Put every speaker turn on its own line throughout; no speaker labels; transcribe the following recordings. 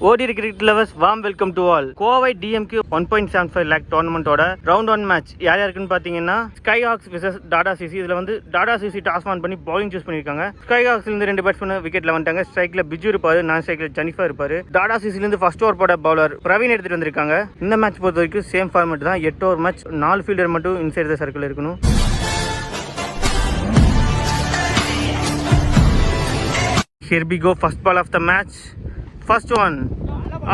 ஓடி cricket lovers warm welcome to all Kovai DMK one point seven five lakh டோர்னமெண்ட்டோட round one match யார் யாருக்குன்னு பார்த்தீங்கன்னா Sky Hawks versus Tata CC இதில் வந்து Tata CC toss won பண்ணி bowling choose பண்ணியிருக்காங்க. Sky ஹாக்ஸ்லேருந்து ரெண்டு பேட்ஸ்மேன் விக்கெட்ல வந்துட்டாங்க. ஸ்ட்ரைக்கில் பிஜு இருப்பாரு நான் ஸ்ட்ரைக்கில் ஜனிஃபா இருப்பாரு. டாடா சிசிலேருந்து ஃபர்ஸ்ட் ஓவர் போட பவுலர் பிரவீன் எடுத்துட்டு வந்திருக்காங்க. இந்த மேட்ச் பொறுத்த வரைக்கும் சேம் ஃபார்மேட் தான். எட்டு ஓவர் மேட்ச் நாலு ஃபீல்டர் மட்டும் இன்சைட் த சர்க்கிள் இருக்கணும். Here we go first ball of the match first one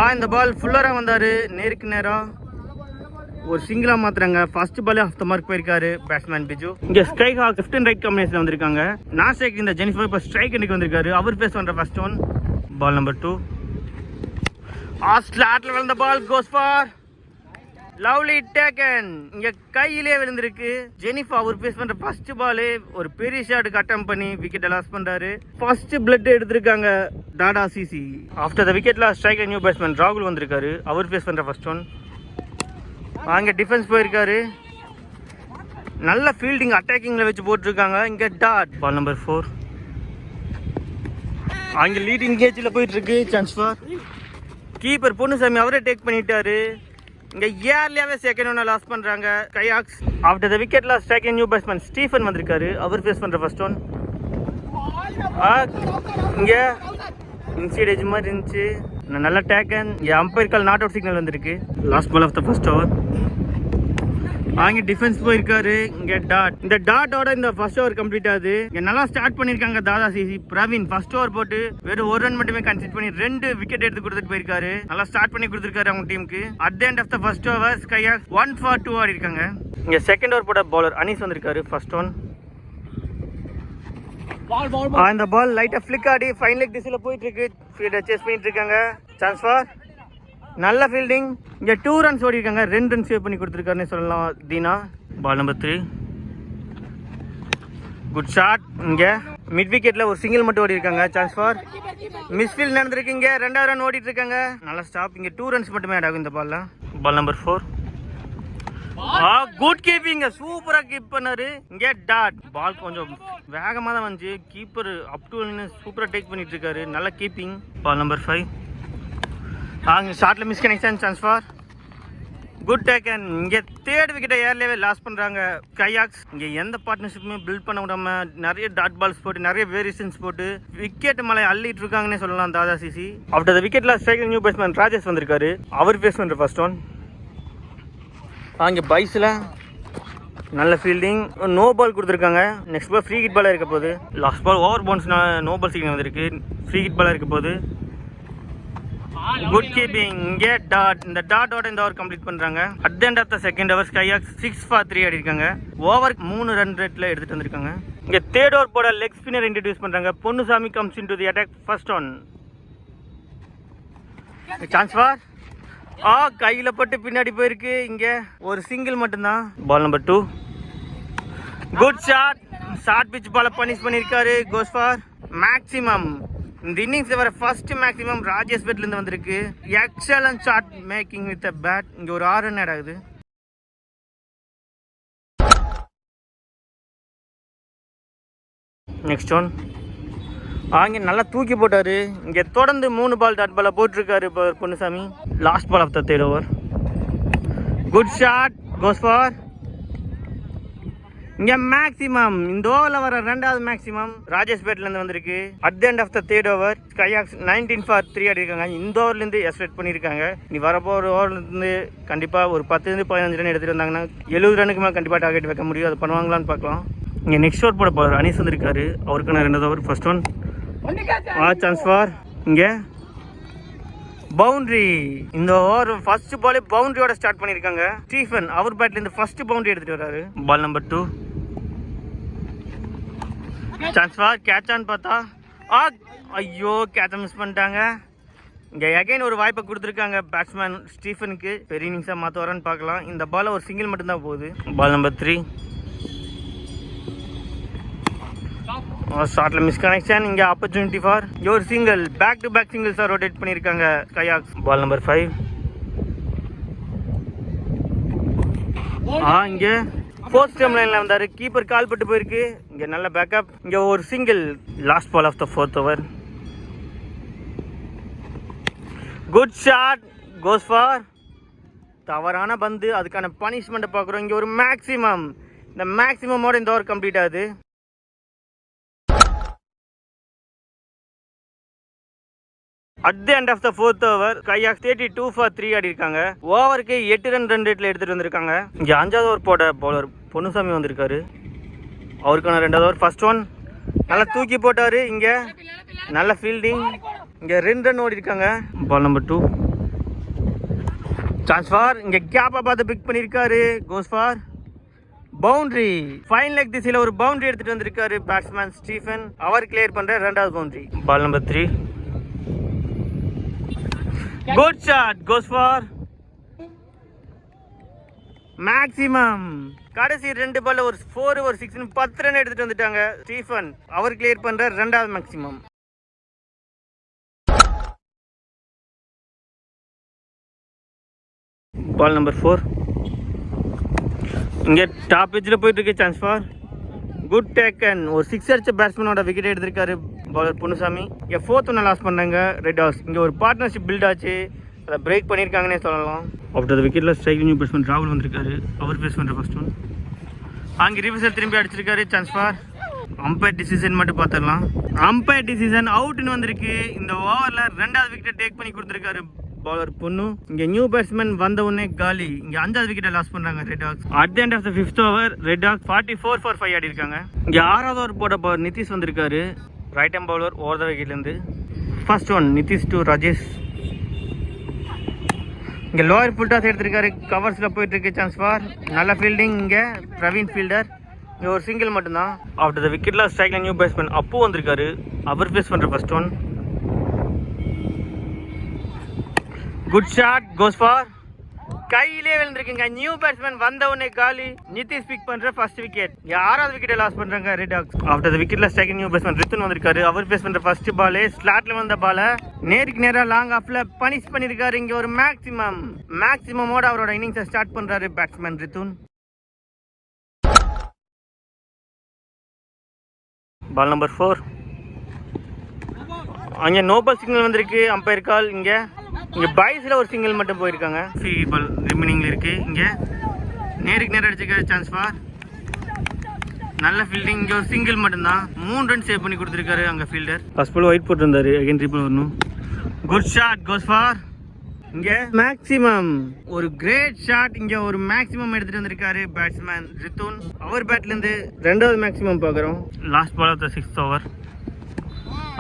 uh இந்த பால் ஃபுல்லராக வந்தார். நேருக்கு நேராக ஒரு சிங்கிளாக மாத்துறாங்க. ஃபர்ஸ்ட் பாலே ஆஃப் த மார்க் போயிருக்காரு பேட்ஸ்மேன் பிஜு. இங்கே strike hawk left and right combination வந்திருக்காங்க. நான் ஸ்ட்ரைக் இந்த ஜெனிஃபர் இப்போ ஸ்ட்ரைக் இன்னைக்கு வந்திருக்காரு. அவர் பேஸ் பண்ணுற first one ball number two ஆஸ்ட்ல ஆட்டில் விழுந்த ball goes for lovely taken இங்க கையிலே விழுந்திருக்கு. ஜெனிஃபா அவர் பேஸ் பண்ற ஃபர்ஸ்ட் பாலு ஒரு பெரிய ஷாட்டுக்கு அட்டம் பண்ணி விக்கெட் லாஸ் பண்றாரு. ஃபர்ஸ்ட் பிளட் எடுத்திருக்காங்க Tata CC. After the wicket loss new batsman ராகுல் வந்திருக்காரு. அவர் பேஸ் பண்ற ஃபர்ஸ்ட் ஒன் அங்க டிஃபென்ஸ் போயிருக்காரு. நல்ல ஃபீல்டிங் அட்டாக்கிங்ல வச்சு போட்டிருக்காங்க. இங்க டாட். பால் நம்பர் ஃபோர் அங்க லீடிங் கேஜில் போயிட்டு இருக்கு சான்ஸ் ஃபார் கீப்பர் பொன்னுசாமி அவரே டேக் பண்ணிட்டாரு. இங்கே ஏர்லியாவே செகண்ட் ஒன்று லாஸ் பண்ணுறாங்க Sky Hawks after the wicket loss second new batsman Stephen வந்திருக்காரு. அவர் ஃபேஸ் பண்ணுற ஃபர்ஸ்ட் ஒன் இங்க இன்சைட் எஜ் மாதிரி இருந்துச்சு. ந- நல்ல டேக்கன் இங்க umpire call not out signal வந்திருக்கு. Last ball of the first over அங்க டிஃபென்ஸ் போயிருக்காரு. இங்க டாட் இந்த டாட்டோட இந்த ஃபர்ஸ்ட் ஓவர் கம்ப்ளீட் ஆகுது. இங்க நல்லா ஸ்டார்ட் பண்ணிருக்காங்க தாதா சிசி பிரவீன். ஃபர்ஸ்ட் ஓவர் போட்டு வெறும் ஒரு ரன் மட்டுமே கன்சிட் பண்ணி ரெண்டு விக்கெட் எடுத்து கொடுத்துட்டு போயிருக்காரு. நல்லா ஸ்டார்ட் பண்ணி கொடுத்துருக்காரு அவங்க டீமுக்கு at the end of the first over ஸ்கையா one for two ஆடி இருக்காங்க. இங்க செகண்ட் ஓவர் போட்ட பவுலர் அனீஸ் வந்திருக்காரு ஃபர்ஸ்ட் ஒன் இந்த பால் லைட்டா ஃபிளிக் ஆடி ஃபைன் லெக் திசையில போயிட்டு இருக்கு. சேஸ் பண்ணிட்டு இருக்காங்க. சான்ஸ் ஃபார் நல்ல ஃபீல்டிங் இங்க டூ ரன்ஸ் ஓடி இருக்காங்க ரெண்டு ரன் சேவ் பண்ணி கொடுத்துருக்காருன்னு சொல்லலாம் Deena. Ball number three good shot இங்க மிட் விக்கெட்ல ஒரு சிங்கிள் மட்டும் ஓடி இருக்காங்க சான்ஸ் ஃபார் மிஸ்ஃபீல்ட் நடந்திருக்கு இங்க. ரெண்டாவது ரன் ஓடிட்டு இருக்காங்க நல்ல ஸ்டாப் இங்க டூ ரன்ஸ் மட்டுமே ஆட் ஆகும் இந்த பால்ல ball number four uh good keeping சூப்பரா கீப் பண்ணாரு. இங்க டாட் பால் கொஞ்சம் வேகமா தான் வந்துச்சு கீப்பர் அப் டு சூப்பரா டேக் பண்ணிட்டு இருக்காரு நல்ல கீப்பிங் பால் நம்பர் ஃபைவ் அங்கே ஷார்ட்ல miss connection chance good taken இங்கே தேர்ட் விக்கெட்டை ஏர்லேயே லாஸ் பண்ணுறாங்க கையாக்ஸ் இங்கே எந்த பார்ட்னர்ஷிப்புமே பில்ட் பண்ண விடாம நிறைய டாட் பால்ஸ் போட்டு நிறைய வேரியேஷன்ஸ் போட்டு விக்கெட் மலை அள்ளிட்டு இருக்காங்கன்னே சொல்லலாம் Tata CC. After the wicket striking new batsman Rajesh வந்திருக்காரு. அவர் பேஸ் பண்ணுற ஃபர்ஸ்ட் ஒன் அங்கே பைஸில் நல்ல ஃபீல்டிங் நோ பால் கொடுத்துருக்காங்க. நெக்ஸ்ட் பால் ஃப்ரீ ஹிட் பாலாக இருக்க போகுது. Last ball over bounce no ball signal வந்திருக்கு. ஃப்ரீ ஹிட் பாலாக இருக்க போகுது. குட் கீப்பிங் இங்கே டாட் இந்த டாட்டோட இந்த ஓவர் கம்ப்ளீட் பண்ணுறாங்க at the end of the second over Sky Hawk six for three அடிருக்காங்க over மூணு ரன் ரேட்டில் எடுத்துகிட்டு வந்திருக்காங்க. இங்கே தேர்ட் ஓவர் போட லெக் ஸ்பின்னர் இன்ட்ரடியூஸ் பண்ணுறாங்க Ponnusamy comes in to the attack first one chance for uh கையில பட்டு பின்னாடி போயிருக்கு. இங்க ஒரு சிங்கிள் மட்டும்தான். Ball number two good shot short pitch பால பனிஷ் பண்ணிருக்காரு. கோஸ் ஃபார் மேக்ஸிமம் இந்த இன்னிங்ஸ்ல வர ஃபர்ஸ்ட் மேக்ஸிமம் ராஜேஷ் பெட்ல இருந்து வந்திருக்கு. Excellent shot making with a bat இங்க ஒரு ஆறு ரன் ஆகுது. நெக்ஸ்ட் ஒன் ஆங்க நல்லா தூக்கி போட்டாரு. இங்கே தொடர்ந்து மூணு பால் டாட் பால போட்டிருக்காரு இப்போ Ponnusamy last ball of the third over good shot goes for இங்க மேக்ஸிமம் இந்த ஓவரில் வர ரெண்டாவது மேக்ஸிமம் ராஜேஷ் பேட்லேருந்து வந்திருக்கு. At the end of the third over Sky Hawks nineteen for three அடிருக்காங்க இந்த ஓவர்லேருந்து எக்ஸ்பெக்ட் பண்ணியிருக்காங்க. நீ வரப்போ ஒரு ஓவர்லேருந்து கண்டிப்பாக ஒரு பத்துலேருந்து பதினஞ்சு ரன் எடுத்துகிட்டு வந்தாங்கன்னா எழுபது ரனுக்கு மேலே கண்டிப்பாக டார்கெட் வைக்க முடியும். அது பண்ணுவாங்களான்னு பார்க்கலாம். இங்கே நெக்ஸ்ட் ஓவர் போட போகிறார் அனீஸ் வந்திருக்காரு. அவருக்கான ரெண்டாவது over first one ah chance for இங்கே பவுண்டரி இந்த ஓவர் ஃபர்ஸ்ட் பாலே பவுண்டரியோட ஸ்டார்ட் பண்ணியிருக்காங்க. ஸ்டீஃபன் அவர் பேட்ல இருந்து ஃபர்ஸ்ட் பவுண்டரி எடுத்துட்டு வராரு. Ball number two chance for கேட்சான்னு பார்த்தா. ஆ ஐயோ கேட்ச மிஸ் பண்ணிட்டாங்க. இங்கே அகைன் ஒரு வாய்ப்பை கொடுத்துருக்காங்க பேட்ஸ்மேன் ஸ்டீஃபனுக்கு. பெரிய இன்னிங்ஸாக மாற்ற வரேன்னு பார்க்கலாம். இந்த பால் ஒரு சிங்கிள் மட்டும்தான் போகுது. பால் நம்பர் த்ரீ ஷார்ட்ல மிஸ் கனெக்ஷன் இங்கே opportunity for your single back to back சிங்கிள்ஸாக rotate பண்ணியிருக்காங்க கயாக்ஸ் பால் நம்பர் ஃபைவ் ஆ இங்கே. ஃபோர்த் ஸ்டெம் லைனில் வந்தார். கீப்பர் கால் பட்டு போயிருக்கு. இங்கே நல்ல பேக்கப் இங்கே ஒரு single last ball of the fourth over good shot goes for தவறான பந்து. அதுக்கான பனிஷ்மெண்ட்டை பார்க்குறோம். இங்கே ஒரு மேக்ஸிமம் இந்த மேக்ஸிமமோட இந்த ஓவர் கம்ப்ளீட் ஆகுது. At the end of the fourth over கையாக் thirty two for three ஆடி இருக்காங்க ஓவருக்கு எட்டு ரன் ரெண்டு ரேட்டில் எடுத்துகிட்டு வந்திருக்காங்க. இங்கே அஞ்சாவது ஓவர் போட பவுலர் பொன்னுசாமி வந்திருக்காரு. அவருக்கான ரெண்டாவது ஓவர் ஃபர்ஸ்ட் ஒன் நல்லா தூக்கி போட்டார் இங்கே. நல்ல ஃபீல்டிங் இங்கே ரெண்டு ரன் ஓடி இருக்காங்க. Ball number two chance for இங்கே கேப்பை பார்த்து பிக் பண்ணியிருக்காரு goes for boundary fine leg திசையில் ஒரு பவுண்டரி எடுத்துகிட்டு வந்திருக்காரு பேட்ஸ்மேன் ஸ்டீஃபன் அவர் கிளியர் பண்ணுற ரெண்டாவது boundary ball number three good shot goes for maximum கடைசி ரெண்டு பால்ல ஒரு ஃபோர் ஒரு சிக்ஸ் பத்து ரன் எடுத்துட்டு வந்துட்டாங்க. ஸ்டீஃபன் அவர் கிளியர் பண்ற ரெண்டாவது மேக்ஸிமம் பால் நம்பர் ஃபோர் இங்கே டாப் பிச்சில் போயிட்டு சான்ஸ் ஃபார் குட் டேக்கன் ஒரு சிக்ஸ் அடிச்ச பேட்ஸ்மேனோட விக்கெட் எடுத்திருக்காரு பாலர் பொன்னுசாமி இங்கே ஃபோர்த் ஒன்று லாஸ் பண்ணாங்க ரெட் ஹவுஸ் இங்கே ஒரு பார்ட்னர்ஷிப் பில்ட் ஆச்சு. அதை பிரேக் பண்ணியிருக்காங்கன்னே சொல்லலாம். ஆஃப்டர் விக்கெட்டில் ஸ்ட்ரைக் நியூ பேட்ஸ்மேன் ராகுல் வந்திருக்காரு. அவர் பேஸ் பண்ணுற ஃபர்ஸ்ட் ஒன் அங்கே ரிவர்சல் திரும்பி அடிச்சிருக்காரு சான்ஸ் ஃபார் அம்பையர் டிசிஷன் மட்டும் பார்த்துடலாம். அம்பையர் டிசிஷன் அவுட்னு வந்திருக்கு. இந்த ஓவரில் ரெண்டாவது விக்கெட்டை டேக் பண்ணி கொடுத்துருக்காரு பவுலர் பொண்ணு. இங்கே நியூ பேட்ஸ்மேன் வந்த உடனே காலி. இங்கே அஞ்சாவது விக்கெட்டை லாஸ் பண்ணுறாங்க Red Hawks at the end of the fifth over Red Hawks forty four for five ஆடி இருக்காங்க. இங்கே ஆறாவது ஓவர் போட பவர் நிதிஷ் வந்திருக்காரு. Right arm bowler over the விக்கெட்லேருந்து first one Nitish to Rajesh இங்கே லோயர் ஃபுல் டாஸ் எடுத்திருக்காரு கவர்ஸில் போயிட்டுருக்கு சான்ஸ் ஃபார் நல்ல ஃபீல்டிங் இங்கே. பிரவீன் ஃபீல்டர் இங்கே ஒரு சிங்கிள் மட்டும்தான். ஆஃப்டர் த விக்கெட்ல ஸ்ட்ரைக்கில் நியூ பேட்ஸ்மேன் அப்போ வந்திருக்காரு. அவர் பேஸ் பண்ணுற first one good shot goes for கையிலே விழுந்திருக்குங்க. நியூ பேட்ஸ்மேன் வந்த உடனே காலி. நிதிஷ் பிக் பண்ற ஃபர்ஸ்ட் விக்கெட் யாராவது விக்கெட்டை லாஸ் பண்றாங்க ரெட் டாக்ஸ் ஆஃப்டர் விக்கெட்ல செகண்ட் நியூ பேட்ஸ்மேன் ரித்துன் வந்திருக்காரு. அவர் பேஸ் பண்ற ஃபர்ஸ்ட் பால் ஸ்லாட்ல வந்த பால நேருக்கு நேரா லாங் ஆஃப்ல பனிஷ் பண்ணிருக்காரு. இங்க ஒரு மேக்ஸிமம் மேக்சிமமோட அவரோட இன்னிங்ஸை ஸ்டார்ட் பண்றாரு batsman Rithun. Ball number four அங்கே நோபல் சிக்னல் வந்திருக்கு அம்பையர் கால் இங்கே. இங்கே பாய்ஸில் ஒரு சிங்கிள் மட்டும் போயிருக்காங்க. ஃப்ரீ பால் ரிமைனிங்கில் இருக்குது இங்கே. நேருக்கு நேரம் அடிச்சுக்க சான்ஸ் ஃபார் நல்ல ஃபீல்டிங் இங்கே ஒரு சிங்கிள் மட்டும்தான். மூணு ரன் சேவ் பண்ணி கொடுத்துருக்காரு அங்கே ஃபீல்டர் ஃபஸ்ட் பால் ஒயிட் போட்டிருந்தாரு அகைன் ட்ரிபிள் வரணும் குட் ஷாட் கோஸ் ஃபார் இங்கே மேக்ஸிமம் ஒரு கிரேட் ஷாட் இங்கே ஒரு மேக்ஸிமம் எடுத்துட்டு வந்திருக்காரு பேட்ஸ்மேன் ரித்துன். அவர் பேட்லேருந்து ரெண்டாவது மேக்ஸிமம் பார்க்குறோம். Last ball of the sixth over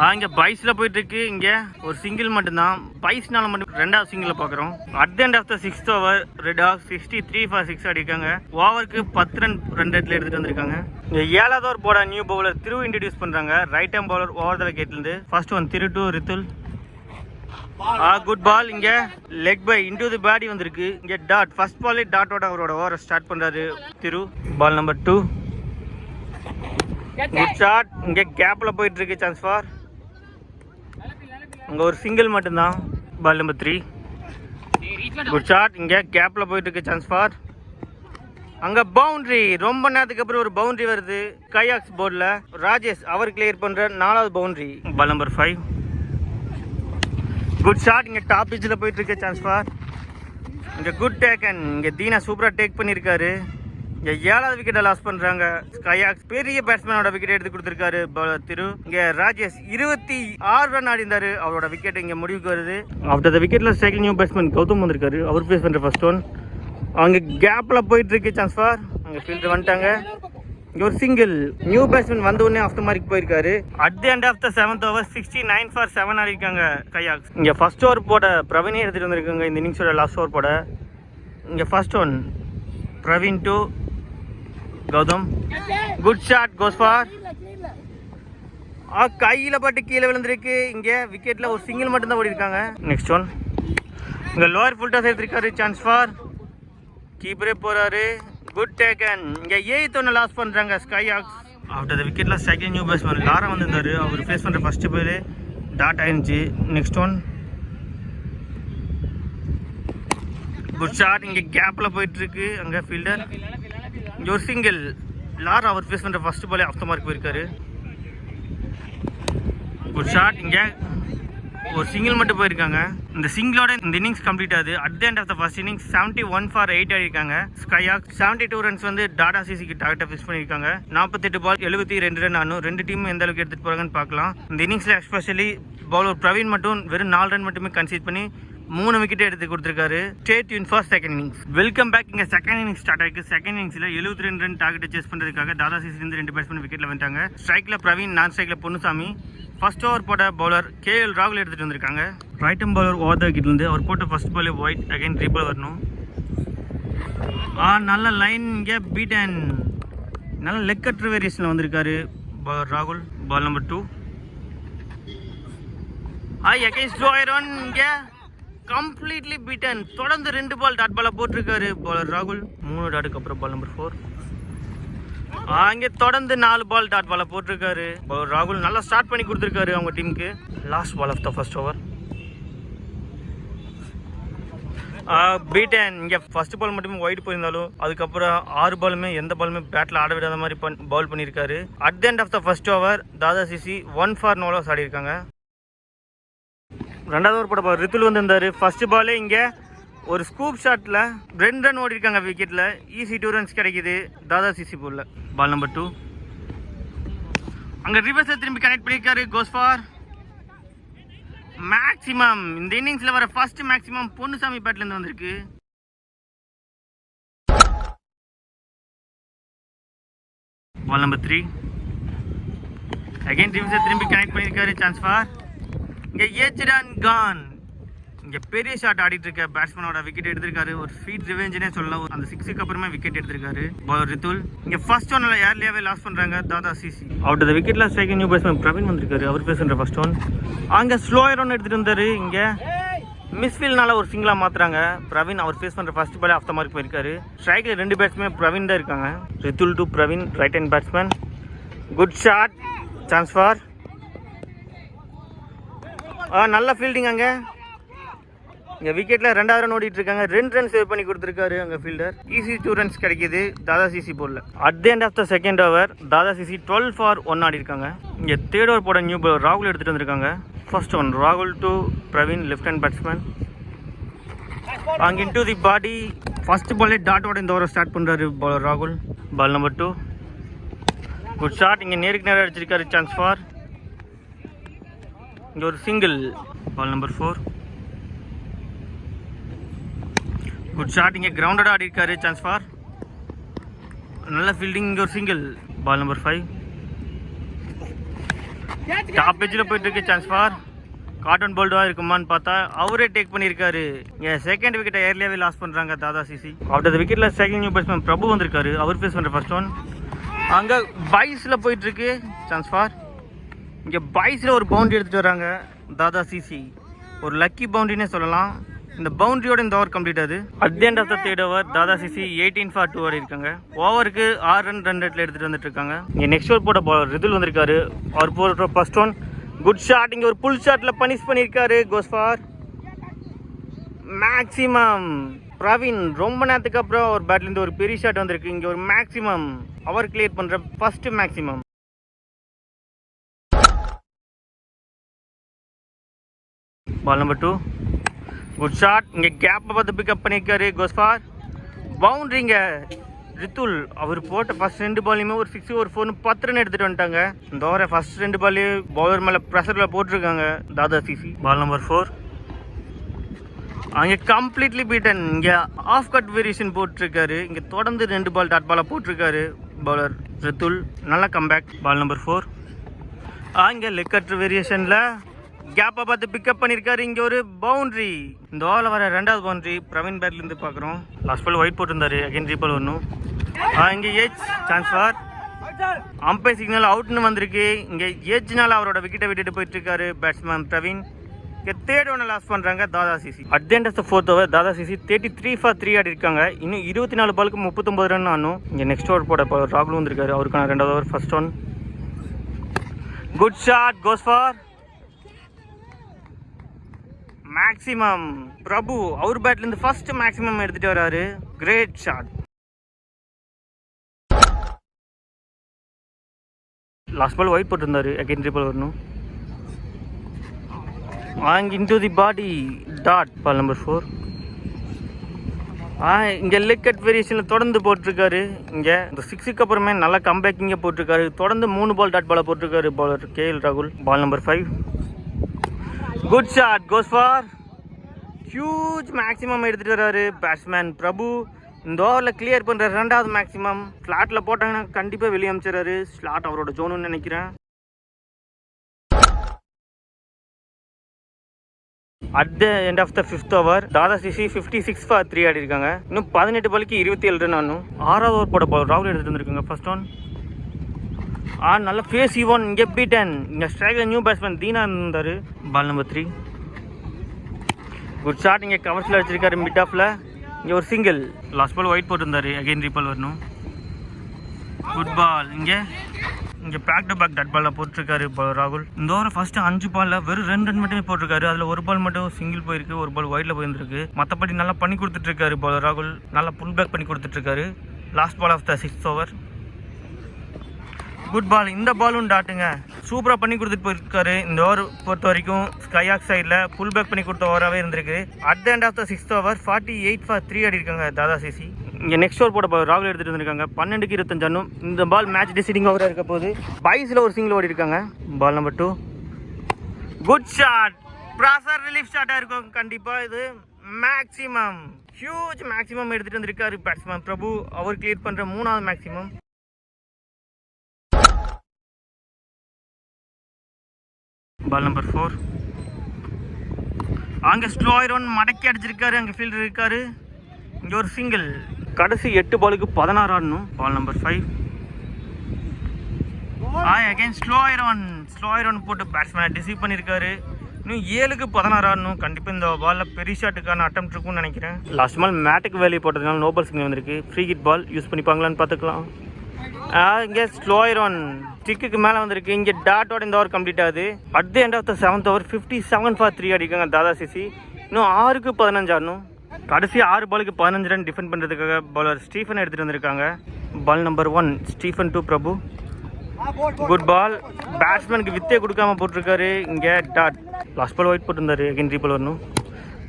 இங்க பைஸ்ல போயிட்டு இருக்கு இங்க ஒரு சிங்கிள் மட்டும்தான். பைஸ்னால மட்டும் ரெண்டாவது சிங்கிள் பாக்குறோம். At the end of the sixth over Red of sixty three for six அடிக்காங்க. ஓவருக்கு பத்து ரன் ரெண்டு இடத்துல எடுத்துட்டு வந்திருக்காங்க. இங்க ஏழாவது ஓவர் போட நியூ பவுலர் திரு இன்ட்ரடியூஸ் பண்றாங்க. Right arm bowler over the விக்கெட்ல இருந்து. First one Thiru to Rithul ah good ball இங்க leg bye into the body வந்திருக்கு. இங்க டாட் ஃபர்ஸ்ட் பாலே டாட்டோட அவரோட ஓவரை ஸ்டார்ட் பண்றாரு Thiru ball number two good shot இங்க கேப்ல போயிட்டு இருக்கு சான்ஸ் ஃபார் அங்கே ஒரு சிங்கிள் மட்டும்தான். Ball number three good shot இங்கே கேப்பில் போயிட்டு இருக்கு சான்ஸ் ஃபார் அங்கே பவுண்ட்ரி ரொம்ப நேரத்துக்கு அப்புறம் ஒரு பவுண்ட்ரி வருது. கையாக்ஸ் போர்டில் ராஜேஷ் அவர் கிளியர் பண்ணுற நாலாவது boundary ball number five good shot இங்கே டாப் பிச்சில் போயிட்டு சான்ஸ் ஃபார் இங்கே குட் டேக்கன் இங்கே தீனா சூப்பராக டேக் பண்ணியிருக்காரு இங்கே ஏழாவது விக்கெட்டை லாஸ் பண்ணுறாங்க ஸ்கையாக்ஸ் பெரிய பேட்ஸ்மேனோட விக்கெட் எடுத்து கொடுத்துருக்காரு பல திரு. இங்கே ராஜேஷ் இருபத்தி ஆறு ரன் ஆடிந்தாரு. அவரோட விக்கெட் இங்கே முடிவுக்கு வருது. ஆஃப்டர் த விக்கெட்டில் செகண்ட் நியூ பேட்ஸ்மேன் கௌதம் வந்திருக்காரு. அவர் பேஸ் பண்ணுற ஃபர்ஸ்ட் ஒன் அவங்க கேப்பில் போயிட்டு இருக்கு சான்ஸ் ஃபார் அங்கே ஃபீல்டர் வந்துட்டாங்க. இங்க ஒரு சிங்கிள் நியூ பேட்ஸ்மேன் வந்த உடனே ஆஃப் த மார்க் போயிருக்காரு. At the end of the seventh over sixty nine for seven ஆடிருக்காங்க கையாக்ஸ் இங்க ஃபர்ஸ்ட் ஓவர் போட பிரவீனே எடுத்துட்டு வந்திருக்காங்க. இந்த இன்னிங்ஸோட லாஸ்ட் ஓவர் போட. இங்க first one Praveen to Gautam. Good shot goes for ah கையில் பட்டு கீழே விழுந்திருக்கு. இங்கே விக்கெட்டில் ஒரு சிங்கிள் மட்டும்தான் ஓடி இருக்காங்க நெக்ஸ்ட் ஒன் இங்கே லோயர் ஃபுல் டாஸ் எடுத்திருக்காரு சான்ஸ் ஃபார் கீப்பரே போகிறாரு குட் டேக்கன் இங்கே எயித் ஒன்று லாஸ் பண்ணுறாங்க ஸ்கை ஆக்ஸ் ஆஃப்டர் த விக்கெட்ல செகண்ட் நியூ பேட்ஸ்மேன் லாரா வந்திருந்தாரு. அவர் ஃபேஸ் பண்ணுற ஃபர்ஸ்ட் பேர் டாட் ஆயிருந்துச்சு. நெக்ஸ்ட் ஒன் குட் ஷாட் இங்கே கேப்பில் போயிட்டுருக்கு அங்கே ஃபீல்டர் இங்கே ஒரு சிங்கிள் லாரா அவர் ஃபேஸ் பண்ணுற ஃபர்ஸ்ட் பாலே ஆஃப் த மார்க் போயிருக்காரு. குட் ஷாட் இங்கே ஒரு சிங்கிள் மட்டும் போயிருக்காங்க. இந்த சிங்கிளோட இந்த இன்னிங்ஸ் கம்ப்ளீட் ஆகுது. At the end of the first innings seventy one for eight ஆயிருக்காங்க ஸ்கையாக் செவன்ட்டி டூ ரன்ஸ் வந்து டாடா சிசிக்கு டார்கெட்டை ஃபிக்ஸ் பண்ணியிருக்காங்க. நாற்பத்தெட்டு பால் எழுபத்தி ரெண்டு ரன் ஆனும். ரெண்டு டீம் எந்த அளவுக்கு எடுத்துகிட்டு போகிறாங்கன்னு பார்க்கலாம். இந்த இன்னிங்ஸில் எஸ்பெஷலி பவுலர் பிரவீன் மட்டும் வெறும் நாலு ரன் மட்டுமே கன்சீட் பண்ணி மூணு விக்கெட் எடுத்து கொடுத்துருக்காரு. ஸ்டேட் யூன் first second innings welcome back இங்க செகண்ட் இன்னிங்ஸ் ஸ்டார்ட் ஆயிருக்கு. செகண்ட் இன்னிங்ஸ்ல எழுபத்தி ரெண்டு ரன் டார்கெட் சேஸ் பண்றதுக்காக தாதா சிசி இருந்து ரெண்டு பேட்ஸ்மேன் விக்கெட்ல வந்துட்டாங்க. ஸ்ட்ரைக்ல பிரவீன் நான் ஸ்ட்ரைக்ல பொன்னுசாமி. ஃபர்ஸ்ட் ஓவர் போட்ட பவுலர் கே எல் ராகுல் எடுத்துட்டு வந்திருக்காங்க. Right arm bowler over wicket இருந்து அவர் போட்ட ஃபர்ஸ்ட் பாலே ஒயிட் அகைன் ட்ரிபிள் வரணும். ஆ நல்ல லைன் இங்கே பீட் அண்ட் நல்ல லெக் கட்ரு வேரியேஷனில் வந்திருக்காரு பவுலர் ராகுல். Ball number two ah against lower one இங்கே. கம்ப்ளீட்லி பீட்டன் தொடர்ந்து ரெண்டு பால் டாட் பாலை போட்டிருக்காரு. பாலர் ராகுல் மூணு டாட்டுக்கு அப்புறம் பால் நம்பர் ஃபோர் அங்கே தொடர்ந்து நாலு பால் டாட் பாலை போட்டிருக்காரு. பாலர் ராகுல் நல்லா ஸ்டார்ட் பண்ணி கொடுத்துருக்காரு அவங்க டீமுக்கு last ball of the first over beaten இங்கே ஃபர்ஸ்ட் பால் மட்டுமே ஒயிட் போயிருந்தாலும் அதுக்கப்புறம் ஆறு பாலுமே எந்த பாலுமே பேட்டில் ஆட விடாத மாதிரி பண் பவுல் பண்ணியிருக்காரு. At the end of the first over Dada CC one for no loss ஆடி இருக்காங்க ரெண்டாவது ஒரு போட ரித்துல் வந்திருந்தாரு ஃபர்ஸ்ட் பாலே இங்கே ஒரு ஸ்கூப் ஷாட்டில் ரெண்டு ரன் ஓடிருக்காங்க விக்கெட்டில் ஈஸி டூ ரன்ஸ் கிடைக்குது. தாதா சிசி போலில் பால் நம்பர் டூ அங்கே ரிவர்ஸில் திரும்பி கனெக்ட் பண்ணியிருக்காரு. கோஸ் ஃபார் மேக்ஸிமம் இந்த இன்னிங்ஸில் வர ஃபர்ஸ்ட் மேக்ஸிமம் பொன்னுசாமி பேட்லேருந்து வந்திருக்கு. பால் நம்பர் த்ரீ அகைன் ரிவர்ஸை திரும்பி கனெக்ட் பண்ணியிருக்காரு. சான்ஸ் ஃபார் இங்கே ஏச் கான். இங்கே பெரிய ஷாட் ஆடிட்டு இருக்க பேட்ஸ்மேனோட விக்கெட் எடுத்திருக்காரு. ஒரு ஃபீட் ரிவெஞ்சுனே சொல்லலாம். அந்த சிக்ஸுக்கு அப்புறமா விக்கெட் எடுத்திருக்காரு. பவுலர் ரித்துல். இங்கே ஃபர்ஸ்ட் ஒன்ல ஏர்லியாவே லாஸ் பண்ணுறாங்க தாதா சிசி அவுட் த விக்கெட்ல ஸ்ட்ரைக்கிங் நியூ பேட்ஸ்மேன் பிரவீன் வந்திருக்காரு. அவர் பேசுகிற ஃபர்ஸ்ட் ஒன் அங்கே ஸ்லோயர் ஒன்று எடுத்துட்டு வந்தாரு. இங்கே மிஸ்ஃபீல்னால ஒரு சிங்கிளா மாத்துறாங்க. பிரவீன் அவர் ஃபேஸ் பண்ற ஃபர்ஸ்ட் பாலே ஆஃப் த மார்க் போயிருக்காரு. ஸ்ட்ரைக்ல ரெண்டு பேட்ஸ்மே பிரவீன் தான் இருக்காங்க. Rithul to Praveen right hand batsman good shot chance for ah நல்ல ஃபீல்டிங் அங்கே. இங்கே விக்கெட்டில் ரெண்டாவது ரன் ஓடிட்டு இருக்காங்க. ரெண்டு ரன் சேவ் பண்ணி கொடுத்துருக்காரு அங்கே ஃபீல்டர் ஈஸி டூ ரன்ஸ் கிடைக்குது. தாதா சிசி போடல at the end of the second over Dada CC twelve for one ஆடி இருக்காங்க இங்கே தேர்ட் ஓவர் போட நியூ பவுலர் ராகுல் எடுத்துகிட்டு வந்திருக்காங்க. ஃபர்ஸ்ட் ஒன் ராகுல் to Praveen left hand batsman அங்கே இன்டு தி பாடி ஃபர்ஸ்ட் பாலே டாட்டோட இந்த ஓவர் ஸ்டார்ட் பண்ணுறாரு பாலர் ராகுல். Ball number two good shot இங்கே நேருக்கு நேராக அடிச்சிருக்காரு சான்ஸ் ஃபார் இங்கே ஒரு single ball number four good shot இங்கே கிரவுண்டடாக ஆடி இருக்காரு சான்ஸ் ஃபார் நல்ல ஃபீல்டிங் இங்கே ஒரு single ball number five top எஜ்ஜில் போயிட்டு இருக்கு சான்ஸ் ஃபார் காட்டன் போல்டாக இருக்குமான்னு பார்த்தா அவரே டேக் பண்ணியிருக்காரு. இங்கே செகண்ட் விக்கெட்டை ஏர்லியாவே லாஸ் பண்ணுறாங்க தாதா சிசி. ஆஃப்டர் த விக்கெட்டில் செகண்ட் நியூ பேட்ஸ்மேன் பிரபு வந்திருக்காரு அவர் ஃபேஸ் பண்ணுற ஃபர்ஸ்ட் ஒன் அங்கே பைஸில் போயிட்டுருக்கு சான்ஸ் ஃபார் இங்கே பாய்ஸில் ஒரு பவுண்டரி எடுத்துகிட்டு வராங்க. தாதா சிசி ஒரு லக்கி பவுண்டரினே சொல்லலாம். இந்த பவுண்டரியோட இந்த ஓவர் கம்ப்ளீட் ஆகுது. At the end of the third over Dada CC eighteen for two ஆடி இருக்காங்க. ஓவருக்கு ஆறு ரன் ரன் ரேட்டில் எடுத்துகிட்டு வந்துட்டு இருக்காங்க. இங்கே நெக்ஸ்ட் ஓவர் போட்ட பால் ரிதுல் வந்திருக்காரு. அவர் போடுற ஃபர்ஸ்ட் ஒன் குட் ஷாட் இங்கே ஒரு புல் ஷாட்டில் பனிஷ் பண்ணியிருக்காரு. கோஸ் ஃபார் மேக்ஸிமம் பிரவீன் ரொம்ப நேரத்துக்கு அப்புறம் ஒரு பேட்லேருந்து ஒரு பெரிய ஷாட் வந்திருக்கு. இங்கே ஒரு மேக்ஸிமம் அவர் கிளியர் பண்ணுற first maximum ball number two good shot இங்கே கேப்பை பார்த்து பிக்கப் பண்ணியிருக்காரு கோஸ்பார் பவுண்ட்ரிங்க ரித்துல் அவர் போட்ட ஃபஸ்ட் ரெண்டு பால்லையுமே ஒரு சிக்ஸ் ஒரு ஃபோர்னு பத்து ரன் எடுத்துகிட்டு வந்துட்டாங்க. இந்த ஓவரை ஃபர்ஸ்ட் ரெண்டு பால்லே பவுலர் மேலே ப்ரெஷரில் போட்டிருக்காங்க Dada CC. Ball number four அங்கே கம்ப்ளீட்லி பீட்டன் இங்கே ஆஃப் கட் வேரியேஷன் போட்டிருக்காரு. இங்கே தொடர்ந்து ரெண்டு பால் டாட் பாலாக போட்டிருக்காரு பவுலர் ரித்துல். நல்ல கம்பேக் பால் நம்பர் ஃபோர் இங்கே லெக்கட் வேரியேஷனில் கேப்பை பார்த்து பிக்கப் பண்ணியிருக்காரு இங்கே ஒரு பவுண்ட்ரி இந்த ஓவில் வர ரெண்டாவது பவுண்ட்ரி பிரவீன் பேட்லேருந்து பார்க்குறோம். லாஸ்ட் பால் ஒயிட் போட்டிருந்தாரு. அகைன் ரீபால் ஒன்றும் இங்கே edge chance for umpire signal அவுட்னு வந்திருக்கு. இங்கே ஏஜ்னால அவரோட விக்கெட்டை விட்டுட்டு போயிட்டு இருக்காரு பேட்ஸ்மேன் பிரவீன். இங்கே தேர்ட் ஒன்று லாஸ் பண்ணுறாங்க Dada CC. At the end of the fourth over Dada CC thirty three for three ஆடி இருக்காங்க இன்னும் இருபத்தி நாலு பாலுக்கு முப்பத்தொம்பது ரன் ஆனும். இங்கே நெக்ஸ்ட் ஓவர் போட இப்போ ராகுல் வந்திருக்காரு. அவருக்கான ரெண்டாவது over first one good shot goes for maximum Prabhu அவர் பேட்ல இருந்து ஃபர்ஸ்ட் மேக்ஸிமம் எடுத்துட்டு வராரு. Great shot last ball wide போட்டிருந்தாரு. அகைன் பால் வரணும். Into the body dot ball number four ah இங்கே லெக் கட் வேரியேஷனில் தொடர்ந்து போட்டிருக்காரு. இங்கே இந்த சிக்ஸுக்கு அப்புறமே நல்லா கம்பேக்கிங்கே போட்டிருக்காரு. தொடர்ந்து மூணு பால் டாட் பாலை போட்டிருக்காரு. பாலர் கே எல் ராகுல் ball number five good shot goes for huge maximum எடுத்துகிட்டு வர்றாரு பேட்ஸ்மேன் பிரபு. இந்த ஓவரில் கிளியர் பண்ணுற ரெண்டாவது மேக்ஸிமம் ஸ்லாட்டில் போட்டாங்கன்னா கண்டிப்பாக வெளியே அமைச்சிடறாரு. ஸ்லாட் அவரோட ஜோனுன்னு நினைக்கிறேன். At the end of the fifth over Dada CC fifty six for three ஆடி இருக்காங்க இன்னும் பதினெட்டு பாலுக்கு இருபத்தி ஏழு ரன் ஆனும் ஆறாவது ஓவர் போட பால் ராகுல் எடுத்துகிட்டு வந்திருக்காங்க. ஃபர்ஸ்ட் ஒன் ஆ நல்ல ஃபேஸ் ஈவன் இங்கே பீட்டன் இங்கே ஸ்ட்ரைக்கில் நியூ பேட்ஸ்மேன் தீனா இருந்தார். Ball number three good shot இங்கே கவர்ஸில் வச்சுருக்காரு மிட் ஆஃபில் இங்கே ஒரு சிங்கிள் லாஸ்ட் பால் ஒயிட் போட்டிருந்தாரு. அகைன் ரீபால் வரணும். குட் பால் இங்கே இங்கே பேக் டு பேக் டட் பாலில் போட்டிருக்காரு ராகுல். இந்த ஓவர் ஃபஸ்ட்டு அஞ்சு பாலில் வெறும் ரெண்டு ரன் மட்டுமே போட்டிருக்காரு. அதில் ஒரு பால் மட்டும் சிங்கிள் போயிருக்கு. ஒரு பால் ஒயிட்டில் போயிருந்துருக்கு. மற்றபடி நல்லா பண்ணி கொடுத்துட்ருக்காரு பால் ராகுல். நல்லா புல் பேக் பண்ணி கொடுத்துட்ருக்காரு last ball of the six over good ball இந்த பாலும் டாட்டுங்க சூப்பராக பண்ணி கொடுத்துட்டு போயிருக்காரு. இந்த ஓவர் பொறுத்த வரைக்கும் ஸ்கையாக் சைடில் புல் பேக் பண்ணி கொடுத்த ஓவராகவே இருந்திருக்கு. At the end of the sixth over forty eight for three ஆடி இருக்காங்க தாதா சிசி. இங்கே நெக்ஸ்ட் ஓவர் போட ராகுல் எடுத்துட்டு வந்திருக்காங்க. பன்னெண்டுக்கு இருபத்தஞ்சு இந்த பால் மேட்ச் டிசைடிங் ஓவராக இருக்க போது பைஸில் ஒரு சிங்கிள் ஓடி இருக்காங்க. Ball number two good shot pressure relief ஷாட்டாக இருக்கும். கண்டிப்பாக இது மேக்ஸிமம் ஹியூஜ் மேக்ஸிமம் எடுத்துகிட்டு வந்திருக்காரு பேட்ஸ்மேன் பிரபு அவர் கிளியர் பண்ணுற மூணாவது மேக்ஸிமம் பால் நம்பர் ஃபோர் அங்கே ஸ்லோ ஆயிரம் மடக்கி அடிச்சிருக்காரு அங்கே ஃபீல்டர் இருக்காரு. இங்கே ஒரு சிங்கிள் கடைசி எட்டு பாலுக்கு பதினாறு ஆடணும். Ball number five ah again slow ஆயிரம் ஸ்லோ ஆயிரம் போட்டு பேட்ஸ்மேனை டிசீவ் பண்ணியிருக்காரு இன்னும் ஏழுக்கு பதினாறு ஆடணும். கண்டிப்பாக இந்த பாலில் பெரிய ஷாட்டுக்கான அட்டம் இருக்கும்னு நினைக்கிறேன். லாஸ்ட் பால் மேட்டுக்கு வேலையை போட்டதுனால நோபல் சிங்கிள் வந்திருக்கு. ஃப்ரீ கிட் பால் யூஸ் பண்ணிப்பாங்களான்னு பார்த்துக்கலாம். இங்கே ஸ்லோ ஆயிரும். ஸ்டிக்குக்கு மேலே வந்திருக்கு. இங்கே டாட்டோட இந்த ஓவர் கம்ப்ளீட் ஆகுது. At the end of the seventh over fifty seven for three அடிக்காங்க Dada CC. இன்னும் ஆறுக்கு பதினஞ்சு ஆடணும் கடைசி ஆறு பாலுக்கு பதினஞ்சு ரன் டிஃபெண்ட் பண்ணுறதுக்காக பாலர் ஸ்டீஃபன் எடுத்துகிட்டு வந்திருக்காங்க. Ball number one Stephen to Prabhu. Good ball பேட்ஸ்மேனுக்கு வித்தே கொடுக்காம போட்டிருக்காரு. இங்கே டாட் லாஸ்ட் பால் ஒயிட் போட்டிருந்தாரு. அகைன் ரீபால் வரணும்.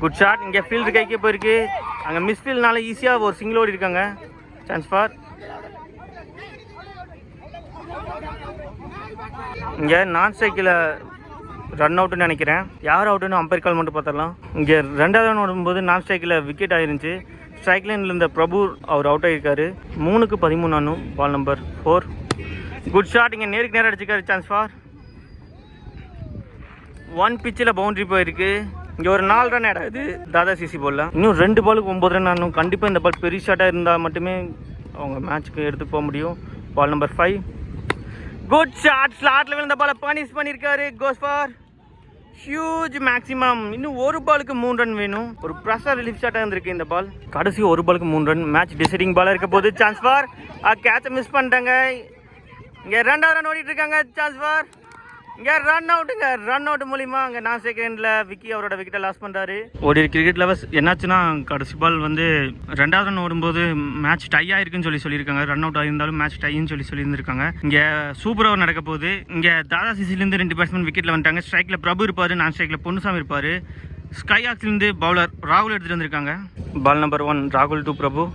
குட் ஷாட் இங்கே ஃபீல்டு கைக்கே போயிருக்கு. அங்கே மிஸ்ஃபீல்ட்னால ஈஸியாக ஒரு சிங்கிள் ஓடி இருக்காங்க சான்ஸ் ஃபார் இங்கே நான் ஸ்ட்ரைக்கில் ரன் அவுட்டுன்னு நினைக்கிறேன். யார் அவுட்டுன்னு அம்பையர் கால் மட்டும் பார்த்துடலாம். இங்கே ரெண்டாவது ரன் ஓடும்போது நான் ஸ்ட்ரைக்கில் விக்கெட் ஆயிருந்துச்சு. ஸ்ட்ரைக் லைனில் இருந்த பிரபு அவர் அவுட் ஆகியிருக்காரு மூணுக்கு பதிமூணு ஆனும் ball number four good shot இங்கே நேருக்கு நேரம் அடிச்சிருக்காரு சான்ஸ் ஃபார் ஒன் பிச்சில் பவுண்டரி போயிருக்கு. இங்கே ஒரு நாலு ரன் ஆடாது தாதா சிசி பால்ல இன்னும் ரெண்டு பாலுக்கு ஒம்பது ரன் ஆனும் கண்டிப்பாக இந்த பால் பெரிய ஷாட்டாக இருந்தால் மட்டுமே அவங்க மேட்ச்சுக்கு எடுத்து போக முடியும். Ball number five good shot ஸ்லாட்ல விழுந்த பால பனிஷ் பண்ணியிருக்காரு கோஸ் ஃபார் ஹியூஜ் மேக்ஸிமம் இன்னும் ஒரு பாலுக்கு மூணு ரன் வேணும். ஒரு ப்ரெஷர் ரிலீஃப் ஷாட்டாக இருந்திருக்கு இந்த பால் கடைசி ஒரு பாலுக்கு மூணு ரன் மேட்ச் டிசைடிங் பாலாக இருக்க போது சான்ஸ் ஃபார் கேட்சை மிஸ் பண்ணிட்டாங்க. இங்கே ரெண்டாவது ரன் ஓடிட்டு இருக்காங்க சான்ஸ் ஃபார் இங்கே ரன் அவுட்டுங்க ரன் அவுட் மூலிமா அங்கே நான் செகண்டில் விக்கி அவரோட விக்கெட்டை லாஸ் பண்ணுறாரு ஓடி கிரிக்கெட் லெவல்ஸ் என்னாச்சுன்னா கடைசி பால் வந்து ரெண்டாவது ரன் ஓடும்போது மேட்ச் டை ஆயிருக்குன்னு சொல்லி சொல்லியிருக்காங்க. ரன் அவுட் ஆகியிருந்தாலும் மேட்ச் டைன்னு சொல்லி சொல்லியிருந்திருக்காங்க. இங்கே சூப்பர் ஓவர் நடக்க போகுது. இங்கே தாதா சிசிலேருந்து ரெண்டு பேட்ஸ்மேன் விக்கெட்டில் வந்துட்டாங்க. ஸ்ட்ரைக்கில் பிரபு இருப்பார் நான் ஸ்ட்ரைக்கில் பொன்னுசாமி இருப்பார். ஸ்கை ஆக்ஸ்லேருந்து பவுலர் ராகுல் எடுத்துகிட்டு வந்திருக்காங்க. பால் நம்பர் ஒன் ராகுல் டூ பிரபு.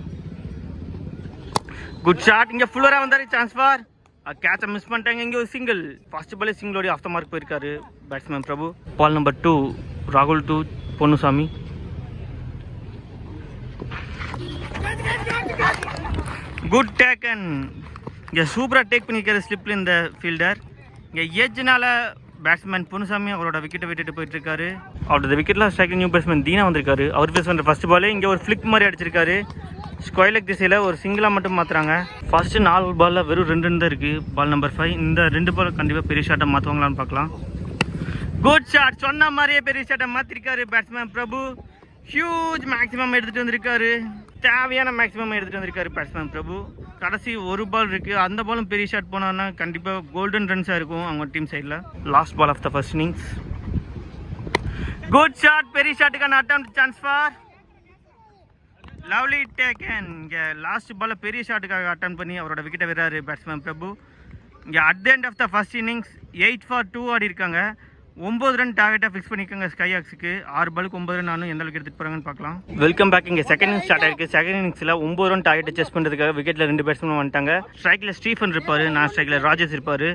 குட் ஷாட் இங்கே ஃபுல்லராக வந்தார் சான்ஸ் ஃபார் கேட்சை மிஸ் பண்ணிட்டாங்க இங்கே ஒரு சிங்கிள் ஃபர்ஸ்ட் பாலே சிங்கிளோடய ஆஃப் த மார்க் போயிருக்காரு batsman Prabhu. Ball number two ராகுல் டூ பொன்னுசாமி. குட் டேக்கன் இங்கே சூப்பராக டேக் பண்ணியிருக்காரு ஸ்லிப்பில் இந்த ஃபீல்டர் இங்கே ஏஜ்னால பேட்ஸ்மேன் பொன்னுசாமி அவரோட விக்கெட்டை விட்டுட்டு போயிட்டு இருக்காரு அவரோட விக்கெட்டில் ஸ்ட்ரைக்கிங் நியூ பேட்ஸ்மேன் தீனா வந்திருக்காரு. அவர் பேஸ் பண்ணுற ஃபர்ஸ்ட் பாலே இங்கே ஒரு ஃப்ளிக் மாதிரி அடிச்சிருக்காரு. ஸ்கொயலக் திசையில் ஒரு சிங்கிளாக மட்டும் மாற்றுறாங்க ஃபஸ்ட்டு நாலு பாலில் வெறும் ரெண்டு தான் இருக்குது பால் நம்பர் ஃபைவ் இந்த ரெண்டு பால் கண்டிப்பாக பெரிய ஷாட்டை மாற்றுவாங்களான்னு பார்க்கலாம். குட் ஷாட் சொன்ன மாதிரியே பெரிய ஷாட்டை மாற்றிருக்காரு பேட்ஸ்மேன் பிரபு. ஹியூஜ் மேக்ஸிமம் எடுத்துகிட்டு வந்திருக்காரு. தேவையான மேக்ஸிமம் எடுத்துகிட்டு வந்திருக்காரு பேட்ஸ்மேன் பிரபு. கடைசி ஒரு பால் இருக்குது அந்த பாலும் பெரிய ஷாட் போனோன்னா கண்டிப்பாக கோல்டன் ரன்ஸாக இருக்கும் அவங்க டீம் சைடில் last ball of the first innings good shot பெரிய ஷாட்டுக்கான attempt chance for lovely taken இங்கே லாஸ்ட் பால்ல பெரிய ஷாட்டுக்காக அட்டன் பண்ணி அவரோட விக்கெட்டை விடுறாரு பேட்ஸ்மேன் பிரபு. இங்கே at the end of the first innings eight for two ஆடி இருக்காங்க. ஒம்பது ரன் டார்கெட்டாக ஃபிக்ஸ் பண்ணிக்கோங்க ஸ்கை ஆக்ஸுக்கு ஆறு பாலுக்கு ஒம்பது ரன் நானும் எந்த அளவுக்கு எடுத்துகிட்டு போகிறாங்கன்னு பார்க்கலாம். வெல்கம் பேக் இங்கே செகண்ட் இன்னிங் ஸ்டார்ட் ஆயிருக்கு. செகண்ட் இன்னிங்ஸில் ஒம்பது ரன் டார்கெட் செஸ் பண்ணுறதுக்காக விக்கெட்டில் ரெண்டு பேட்ஸ்மேன் வந்துட்டாங்க. ஸ்ட்ரைக்கில் ஸ்டீஃபன் இருப்பார் நான் ஸ்ட்ரைக்கில் ராஜேஷ் இருப்பார்.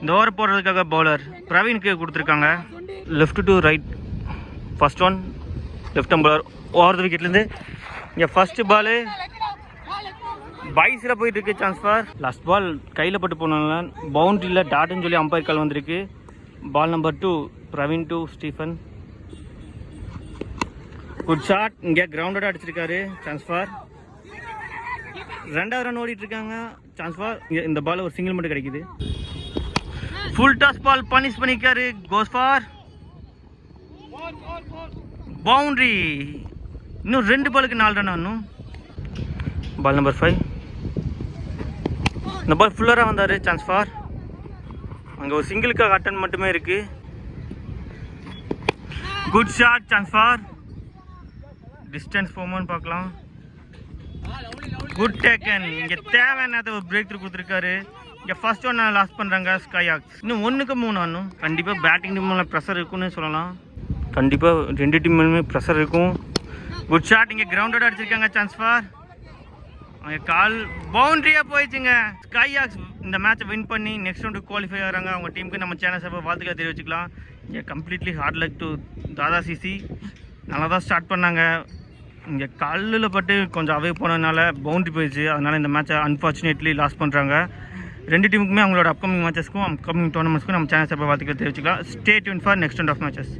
இந்த ஓவர் போடுறதுக்காக பவுலர் பிரவீனுக்கு கொடுத்துருக்காங்க. Left to right first one left arm bowler over விக்கெட்லேருந்து இங்கே ஃபர்ஸ்ட் பாலு பைஸில் போயிட்டு இருக்கு சான்ஸ் ஃபார் லாஸ்ட் பால் கையில் பட்டு போனால பவுண்டரியில் டாட்டுன்னு சொல்லி அம்பையர் கால் வந்திருக்கு. Ball number two Praveen to Stephen good shot இங்கே கிரவுண்டோட அடிச்சிருக்காரு சான்ஸ் ஃபார் ரெண்டாவது ரன் ஓடிட்டு இருக்காங்க சான்ஸ் ஃபார் இந்த பால் ஒரு சிங்கிள் மட்டும் கிடைக்குது. ஃபுல் டாஸ் பால் பனிஷ் பண்ணிக்காரு கோஸ் ஃபார் இன்னும் ரெண்டு பாலுக்கு நாலு ரன் ஆடணும் பால் நம்பர் ஃபைவ் இந்த பால் ஃபுல்லராக வந்தார் சான்ஸ் ஃபார் அங்கே ஒரு சிங்கிளுக்காக அட்டன் மட்டுமே இருக்கு. Good shot chance for distance போமான்னு பார்க்கலாம். குட் டேக்கன் இங்கே தேவையான ஒரு பிரேக் த்ரூ கொடுத்துருக்காரு. இங்கே ஃபர்ஸ்ட் ஒன் லாஸ் பண்ணுறாங்க ஸ்கை ஆக்ஸ் இன்னும் ஒன்றுக்கு மூணு ஆனும் கண்டிப்பாக பேட்டிங் டீம் மேலே ப்ரெஷர் இருக்குன்னு சொல்லலாம். கண்டிப்பாக ரெண்டு டீம் மேலுமே ப்ரெஷர் இருக்கும். குட் ஷாட் இங்கே கிரவுண்டோட அடிச்சிருக்காங்க சான்ஸ் ஃபார் அவங்க கால் பவுண்டரியாக போயிடுச்சுங்க. ஸ்கை ஆக்ஸ் இந்த மேட்சை வின் பண்ணி நெக்ஸ்ட் ரவுண்டு குவாலிஃபை ஆகிறாங்க. அவங்க டீமுக்கு நம்ம சேனல் சார்பாக வாழ்த்துக்களை தெரிவிச்சுக்கலாம். இங்கே completely hard luck to Dada CC நல்லா தான் ஸ்டார்ட் பண்ணாங்க. இங்கே கல்லில் பட்டு கொஞ்சம் அவே போனதுனால பவுண்டரி போயிடுச்சு. அதனால் இந்த மேட்சை அன்ஃபார்ச்சுனேட்லி லாஸ் பண்ணுறாங்க ரெண்டு டீமுக்குமே அவங்களோட அப்கமிங் மேட்சஸ்க்கும் அப்கமிங் டோர்னமெண்ட்ஸ்க்கும் நம்ம சேனல் சார்பாக வாழ்த்துக்களை தெரிவிச்சுக்கலாம். Stay tune for next and of matches